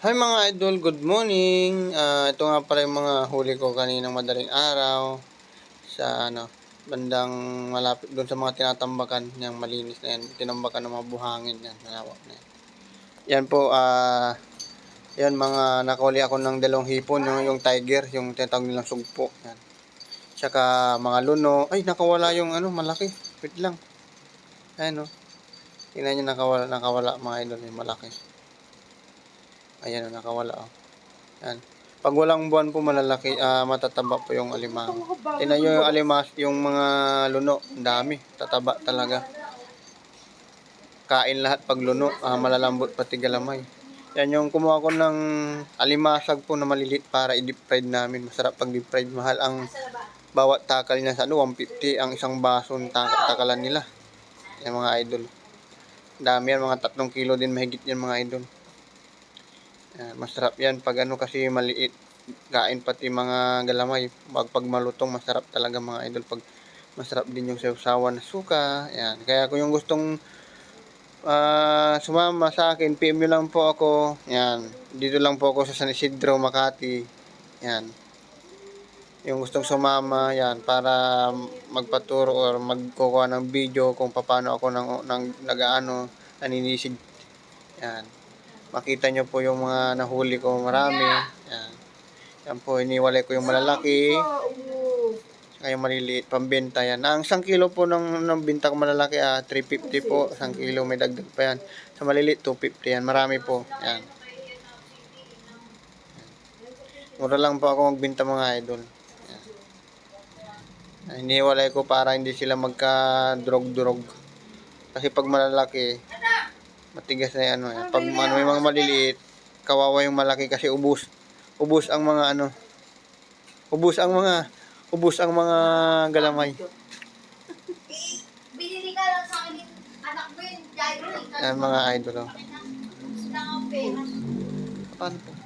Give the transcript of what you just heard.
Hi mga idol, good morning. Ah, ito nga pala yung mga huli ko kaninang madaling araw sa ano, bandang malapit doon sa mga tinatambakan yung malinis na yan. Tinambakan ng mga buhangin yan, malawak na yan. Yan po, ah, yan mga nakuli ako ng dalawang hipon, yung, yung tiger, yung tinatawag nilang sugpo. Yan. Tsaka mga luno. Ay, nakawala yung ano, malaki. Wait lang. Ayan o. Tingnan nyo nakawala, nakawala mga idol, yung malaki. Ayan, oh, nakawala oh. Yan. Pag walang buwan po malalaki, ah, matataba po yung alimango. Tingnan yung alimas, yung mga luno, ang dami, tataba talaga. Kain lahat pag luno, ah, malalambot pati galamay. Yan yung kumuha ko ng alimasag po na malilit para i-deep fried namin. Masarap pag deep fried. Mahal ang bawat takal niya sa ano, 150 ang isang baso ng tak- takalan nila. Yan mga idol. Dami yan, mga tatlong kilo din mahigit yan mga idol. Yan, masarap yan pag ano kasi maliit. Kain pati mga galamay. Pag, pag malutong, masarap talaga mga idol. Pag masarap din yung sausawan na suka. Yan. Kaya kung yung gustong ah, sumama sa akin, PM nyo lang po ako. Yan. Dito lang po ako sa San Isidro, Makati. Yan. Yung gustong sumama, yan, para magpaturo or magkukuha ng video kung paano ako nang, nang nagaano, naninisig. Yan. Makita nyo po yung mga nahuli ko marami. Yan. Yan po, iniwalay ko yung malalaki. Saka yung maliliit, pambenta yan. Ang isang kilo po ng, ng binta ko malalaki, ah, 350 po. Isang kilo, may dagdag pa yan. Sa maliliit, 250 yan. Marami po. Yan. Mura lang po ako magbinta mga idol. Yan. Ah, Iniwalay ko para hindi sila magka-drog-drog. Kasi pag malalaki, matigas na yan. Ano, pag ano, may mga maliliit, kawawa yung malaki kasi ubus. Ubus ang mga ano. Ubus ang mga ubus ang mga galamay. Binili ka lang sa akin yung anak mo yun, Jairo. Yan mga idol. Oh. Paano po?